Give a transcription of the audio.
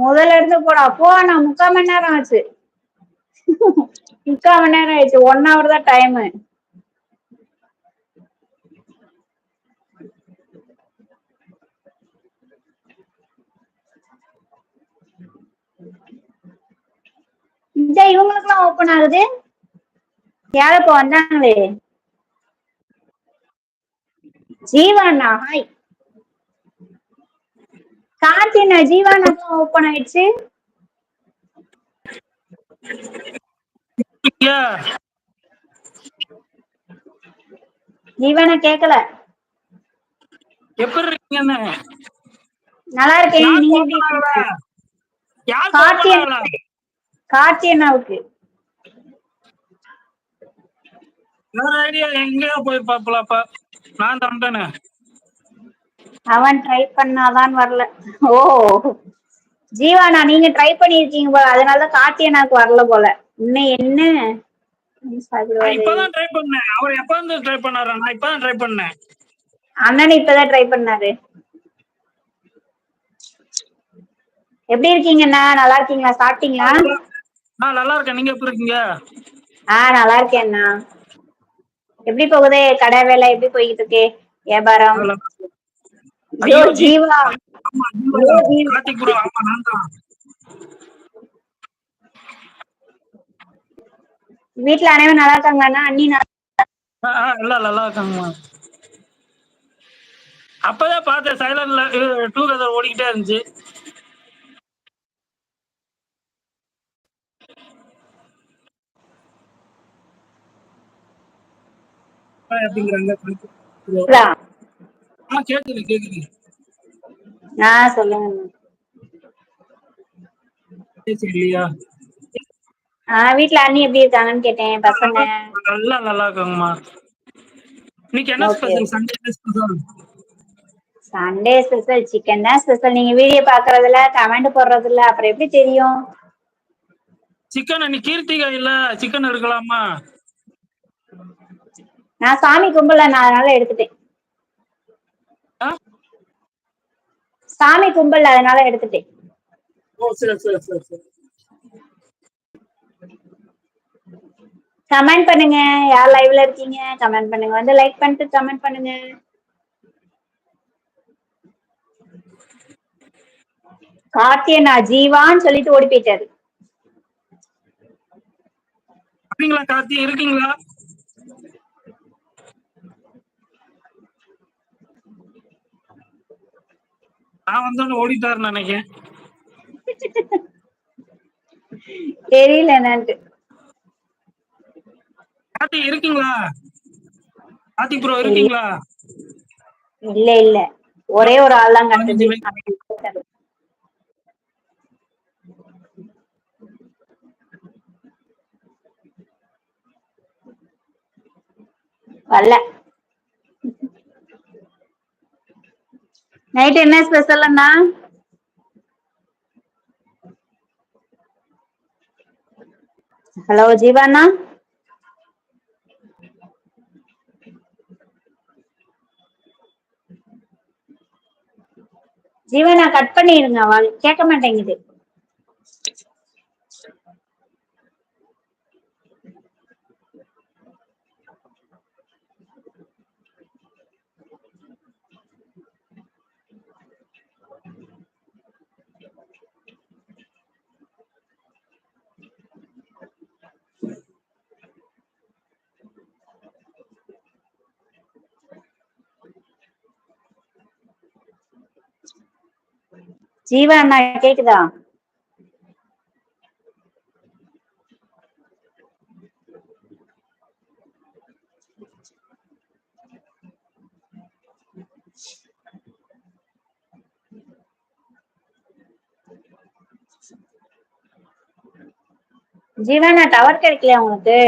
முதல்ல இருந்து போடா. அப்போ நான் முக்கால் மணி நேரம் ஆச்சு. முக்கால் மணி நேரம் ஆயிடுச்சு. ஒன் ஹவர் தான் டைம் இந்த இவங்களுக்குலாம் ஓபன் ஆகுது. யார இப்ப வந்தாங்களே? ஜீவாண்ணா ஹாய் கார்த்தினா ஜீவாண்ணாக்கும் ஓபன் ஆயிடுச்சு ஐயா, ஜீவானா கேக்கல எப்படி இருக்கீங்கன்னு நல்லா இருக்கேன் நீங்க phone எப்படி? இருக்கீங்க? யார் phone கார்த்தி பண்ணாங்களா? அண்ணாவுக்கு. கார்த்தி அண்ணாவுக்கு வேற ஐடியா எங்கேயோ போய் பாப்பலாப்பா நான் தண்டனே அவன் ட்ரை பண்ணாதான் வரல. ஓ ஜீவானா நீங்க ட்ரை பண்ணிருக்கீங்க போல. அதனாலதான் அண்ணாவுக்கு வரல போல. இன்னும் என்ன? இப்பதான் ட்ரை பண்ணேன். அவர் எப்ப இருந்து ட்ரை பண்ணாரா? நான் இப்பதான் ட்ரை பண்ணேன். அண்ணன் இப்பதான் ட்ரை பண்ணாரு. எப்படி இருக்கீங்கண்ணா? நல்லா இருக்கீங்களா? சாப்பிட்டீங்களா? நான் நல்லா இருக்கேன். நீங்க எப்படி இருக்கீங்க? ஆ நல்லா இருக்கேன்ண்ணா எப்படி போகுது? கடை வேலை எப்படி போய்கிட்டு இருக்கு? வியாபாரம்? வீட்டுல அனைவரும் நல்லா இருக்காங்களாண்ணா? அண்ணி நல்லா நல்லா இருக்காங்கம்மா. அப்பதான் பார்த்தேன் சைலண்ட்ல டூ வீலர் ஓடிக்கிட்டே இருந்துச்சு. அப்படிங்கிறாங்க. கேக்குது கேக்குது. ஆ சொல்லுங்க. இல்லையா ஆ வீட்டுல அண்ணி எப்படி இருக்காங்கன்னு கேட்டேன் பசங்க. நல்லா நல்லா இருக்காங்கம்மா. இன்னைக்கு என்ன Okay. Special Sunday special Sunday special chicken தான் ஸ்பெஷல் நீங்க வீடியோ பாக்குறதுல கமெண்ட் போடுறது இல்ல அப்புறம் எப்படி தெரியும்? சிக்கன் அன்னைக்கு கீர்த்திகா இல்ல சிக்கன் எடுக்கலாமா? நான் சாமி கும்பல நான் அதனால எடுத்துட்டேன். சாமி கும்பல் அதனால எடுத்துட்டேன். கமெண்ட் பண்ணுங்க. யார் லைவ்ல இருக்கீங்க? கமெண்ட் பண்ணுங்க. வந்து லைக் பண்ணிட்டு கமெண்ட் பண்ணுங்க. கார்த்தியனா ஜீவான்னு சொல்லிட்டு ஓடி போயிட்டாரு. இருக்கீங்களா? நான் வந்தோன்னு ஓடிட்டாருன்னு நினைக்கிறேன். தெரியல என்னன்ட்டு. கார்த்தி இருக்கீங்களா? கார்த்தி ப்ரோ இருக்கீங்களா? இல்ல இல்ல. ஒரே ஒரு ஆள் தான் கட்டுது வரல. நைட் என்ன ஸ்பெஷல் அண்ணா ஹலோ ஜீவாண்ணா? ஜீவனா கட் பண்ணிடுங்க கேட்க மாட்டேங்குது. ஜீவா அண்ணா கேக்குதா? ஜீவா அண்ணா டவர் கிடைக்கலையா உங்களுக்கு?